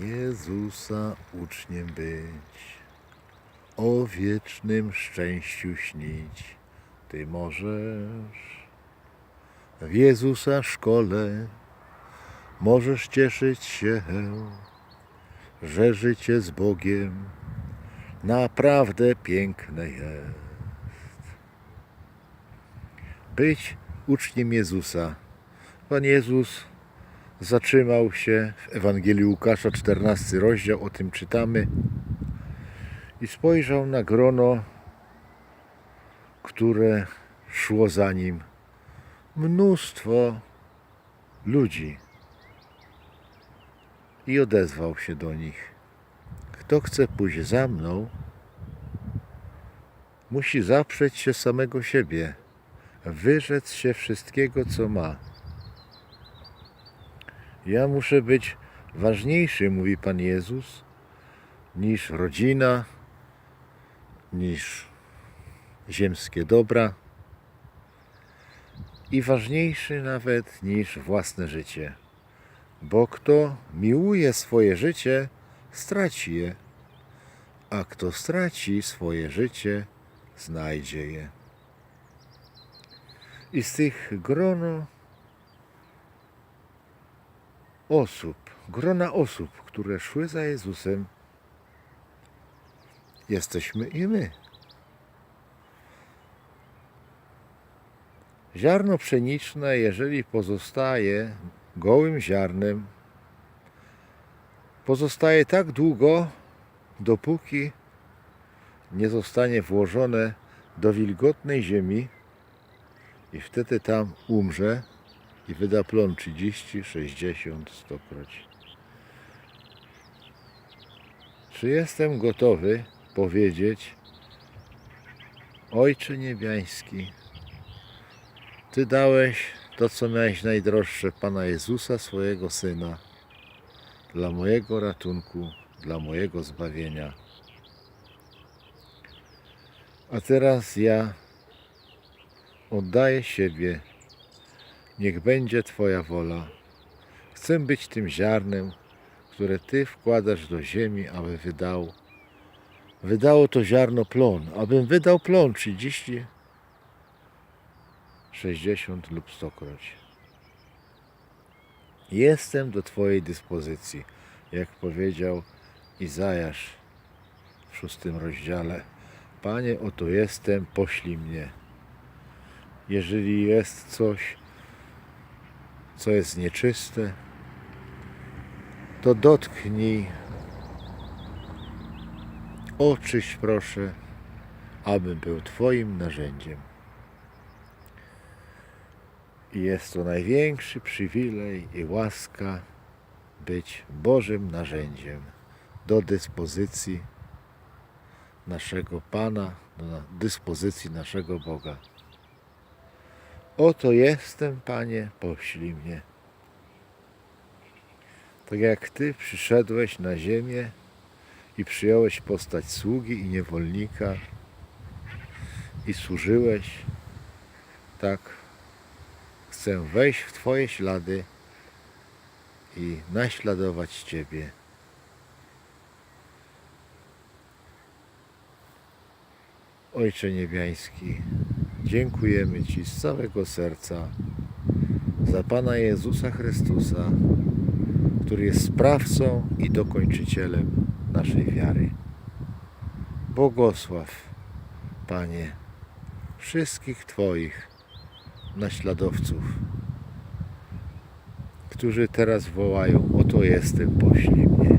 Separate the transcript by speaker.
Speaker 1: Jezusa uczniem być, o wiecznym szczęściu śnić. Ty możesz w Jezusa szkole, możesz cieszyć się, że życie z Bogiem naprawdę piękne jest. Być uczniem Jezusa. Pan Jezus zatrzymał się w Ewangelii Łukasza, 14 rozdział, o tym czytamy, i spojrzał na grono, które szło za nim. Mnóstwo ludzi. I odezwał się do nich. Kto chce pójść za mną, musi zaprzeć się samego siebie, wyrzec się wszystkiego, co ma. Ja muszę być ważniejszy, mówi Pan Jezus, niż rodzina, niż ziemskie dobra i ważniejszy nawet niż własne życie. Bo kto miłuje swoje życie, straci je, a kto straci swoje życie, znajdzie je. I z tych grono osób, grona osób, które szły za Jezusem, jesteśmy i my. Ziarno pszeniczne, jeżeli pozostaje gołym ziarnem, pozostaje tak długo, dopóki nie zostanie włożone do wilgotnej ziemi i wtedy tam umrze i wyda plon 30, 60, 100 kroć. Czy jestem gotowy powiedzieć, Ojcze Niebiański, Ty dałeś to, co miałeś najdroższe, Pana Jezusa, swojego Syna, dla mojego ratunku, dla mojego zbawienia. A teraz ja oddaję siebie Niech będzie Twoja wola. Chcę być tym ziarnem, które Ty wkładasz do ziemi, aby wydał. Wydało to ziarno plon, abym wydał plon 30, 60 lub 100 kroć. Jestem do Twojej dyspozycji, jak powiedział Izajasz w szóstym rozdziale. Panie, oto jestem, poślij mnie. Jeżeli jest coś, co jest nieczyste, to dotknij, oczyść proszę, abym był Twoim narzędziem. Jest to największy przywilej i łaska być Bożym narzędziem do dyspozycji naszego Pana, do dyspozycji naszego Boga. Oto jestem, Panie, poślij mnie. Tak jak Ty przyszedłeś na ziemię i przyjąłeś postać sługi i niewolnika i służyłeś, tak chcę wejść w Twoje ślady i naśladować Ciebie. Ojcze Niebiański, dziękujemy Ci z całego serca za Pana Jezusa Chrystusa, który jest sprawcą i dokończycielem naszej wiary. Błogosław, Panie, wszystkich Twoich naśladowców, którzy teraz wołają, oto jestem, poślij mnie.